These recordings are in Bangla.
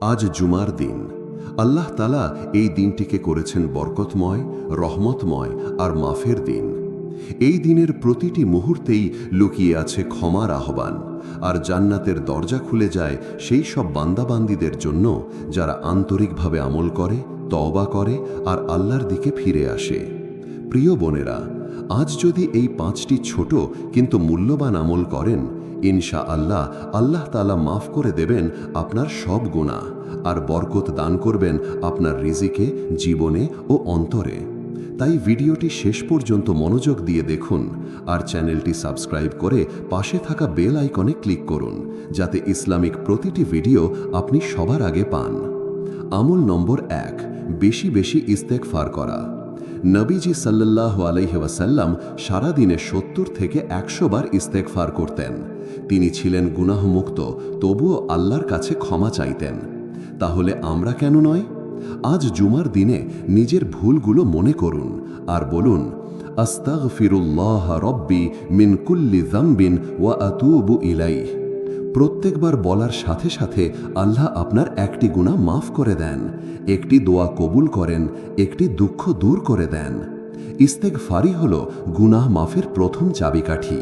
আজ জুমার দিন। আল্লাহ তালা এই দিনটিকে করেছেন বরকতময়, রহমতময় আর মাফের দিন। এই দিনের প্রতিটি মুহূর্তেই লুকিয়ে আছে ক্ষমার আহ্বান, আর জান্নাতের দরজা খুলে যায় সেই সব বান্দাবান্দিদের জন্য যারা আন্তরিকভাবে আমল করে, তওবা করে আর আল্লাহর দিকে ফিরে আসে। প্রিয় বোনেরা, আজ যদি এই পাঁচটি ছোট কিন্তু মূল্যবান আমল করেন ইনশা আল্লাহ আল্লাহ তালা মাফ করে দেবেন আপনার সব গুণা আর বরকত দান করবেন আপনার রিজিকে, জীবনে ও অন্তরে। তাই ভিডিওটি শেষ পর্যন্ত মনোযোগ দিয়ে দেখুন আর চ্যানেলটি সাবস্ক্রাইব করে পাশে থাকা বেল আইকনে ক্লিক করুন যাতে ইসলামিক প্রতিটি ভিডিও আপনি সবার আগে পান। আমল নম্বর এক, বেশি বেশি ইস্তেকফার করা। নবীজি সাল্লাহ আলহিহাসাল্লাম সারাদিনে সত্তর থেকে একশো বার ইস্তেকফার করতেন। তিনি ছিলেন গুনাহমুক্ত, তবুও আল্লাহর কাছে ক্ষমা চাইতেন। তাহলে আমরা কেন নয়? আজ জুমার দিনে নিজের ভুলগুলো মনে করুন আর বলুন, আস্তাগফিরুল্লাহ রব্বি মিন কুল্লি জাম্বিন ওয়া আতুবু ইলাইহ। প্রত্যেকবার বলার সাথে সাথে আল্লাহ আপনার একটি গুণা মাফ করে দেন, একটি দোয়া কবুল করেন, একটি দুঃখ দূর করে দেন। ইস্তেক ফারি হল গুনাহ মাফের প্রথম চাবিকাঠি।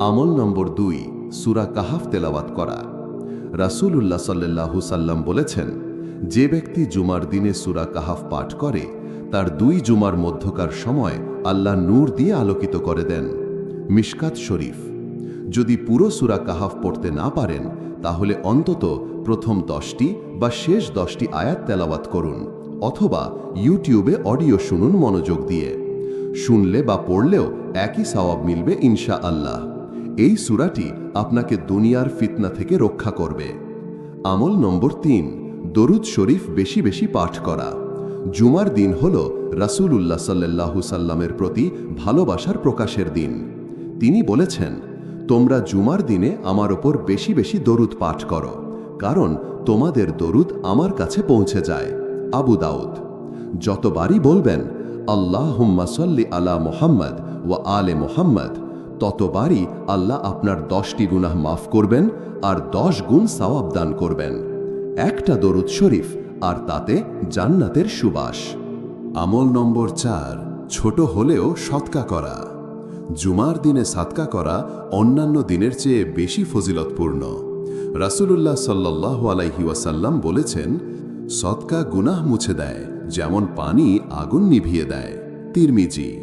আমল নম্বর দুই, সুরা কাহাফ তেলাওয়াত করা। রাসূলুল্লাহ সাল্লাহু সাল্লাম বলেছেন, যে ব্যক্তি জুমার দিনে সুরা কাহাফ পাঠ করে, তার দুই জুমার মধ্যকার সময় আল্লাহ নূর দিয়ে আলোকিত করে দেন। মিশকাত শরীফ। যদি পুরো সুরা কাহাফ পড়তে না পারেন, তাহলে অন্তত প্রথম দশটি বা শেষ দশটি আয়াত তেলাওয়াত করুন, অথবা ইউটিউবে অডিও শুনুন মনোযোগ দিয়ে। শুনলে বা পড়লেও একই সওয়াব মিলবে ইনশা আল্লাহ এই সুরাটি আপনাকে দুনিয়ার ফিতনা থেকে রক্ষা করবে। আমল নম্বর তিন, দরুদ শরীফ বেশি বেশি পাঠ করা। জুমার দিন হল রাসূলুল্লাহ সাল্লাহু সাল্লামের প্রতি ভালোবাসার প্রকাশের দিন। তিনি বলেছেন তোমরা জুমার দিনে আমার ওপর বেশি বেশি দরুদ পাঠ করো, কারণ তোমাদের দরুদ আমার কাছে পৌঁছে যায়। আবু দাউদ, যতবারই বলবেন আল্লাহ হুম্মাসল্লি আলা মোহাম্মদ ও আলে মোহাম্মদ ততবারই আল্লাহ আপনার দশটি গুনাহ মাফ করবেন আর দশ গুণ সওয়াব দান করবেন। একটা দরুদ শরীফ, আর তাতে জান্নাতের সুবাস। আমল নম্বর চার, ছোট হলেও সৎকা করা। জুমার দিনে সাতকা করা অন্যান্য দিনের চেয়ে বেশি ফজিলতপূর্ণ। রাসূলুল্লাহ সাল্লাহ আলাইহি ওয়াসাল্লাম বলেছেন সৎকা গুনাহ মুছে দেয়, যেমন পানি আগুন নিভিয়ে দেয়। তিরমিজি,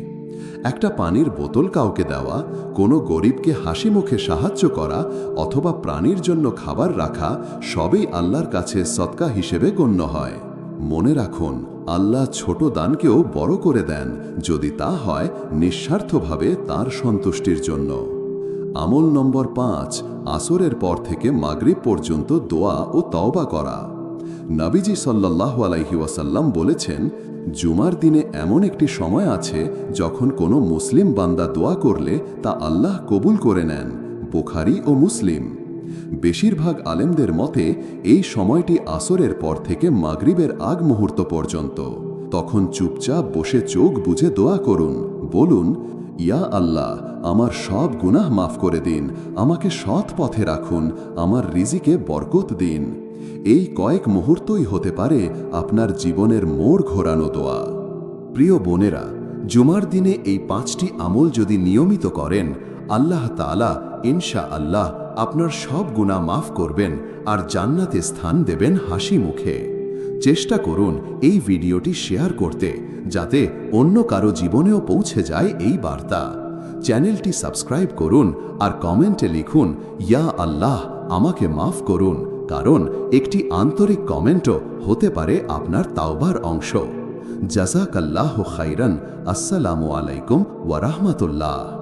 একটা পানির বোতল কাউকে দেওয়া, কোনো গরিবকে হাসি মুখে সাহায্য করা, অথবা প্রাণীর জন্য খাবার রাখা, সবই আল্লাহর কাছে সৎকা হিসেবে গণ্য হয়। মনে রাখুন, আল্লাহ ছোট দানকেও বড় করে দেন। যদি তা হয়, নিঃস্বার্থভাবে তার সন্তুষ্টির জন্য। আমল নম্বর পাঁচ, আসরের পর থেকে মাগরিব পর্যন্ত দোয়া ও তওবা করা। নাবিজি সাল্লাহ আলাইহি ওয়াসাল্লাম বলেছেন, জুমার দিনে এমন একটি সময় আছে যখন কোনো মুসলিম বান্দা দোয়া করলে তা আল্লাহ কবুল করে নেন, বুখারি ও মুসলিম। বেশিরভাগ আলেমদের মতে, এই সময়টি আসরের পর থেকে মাগরিবের আগ মুহূর্ত পর্যন্ত। তখন চুপচাপ বসে চোখ বুঝে দোয়া করুন, বলুন, ইয়া আল্লাহ, আমার সব গুনাহ মাফ করে দিন, আমাকে সৎ পথে রাখুন, আমার রিজিকে বরকত দিন। এই কয়েক মুহূর্তই হতে পারে আপনার জীবনের মোড় ঘোরানো দোয়া। প্রিয় বোনেরা, জুমার দিনে এই পাঁচটি আমল যদি নিয়মিত করেন, আল্লাহ তালা ইনশা আল্লাহ আপনার সব গুণা মাফ করবেন আর জান্নাতে স্থান দেবেন হাসি মুখে। চেষ্টা করুন এই ভিডিওটি শেয়ার করতে, যাতে অন্য কারও জীবনেও পৌঁছে যায় এই বার্তা। চ্যানেলটি সাবস্ক্রাইব করুন আর কমেন্টে লিখুন, ইয়া আল্লাহ, আমাকে মাফ করুন। কারণ একটি আন্তরিক কমেন্টও হতে পারে আপনার তাওবার অংশ। জাজাকাল্লাহ খাইরান আসসালামু আলাইকুম ওয়ারাহমাতুল্লাহ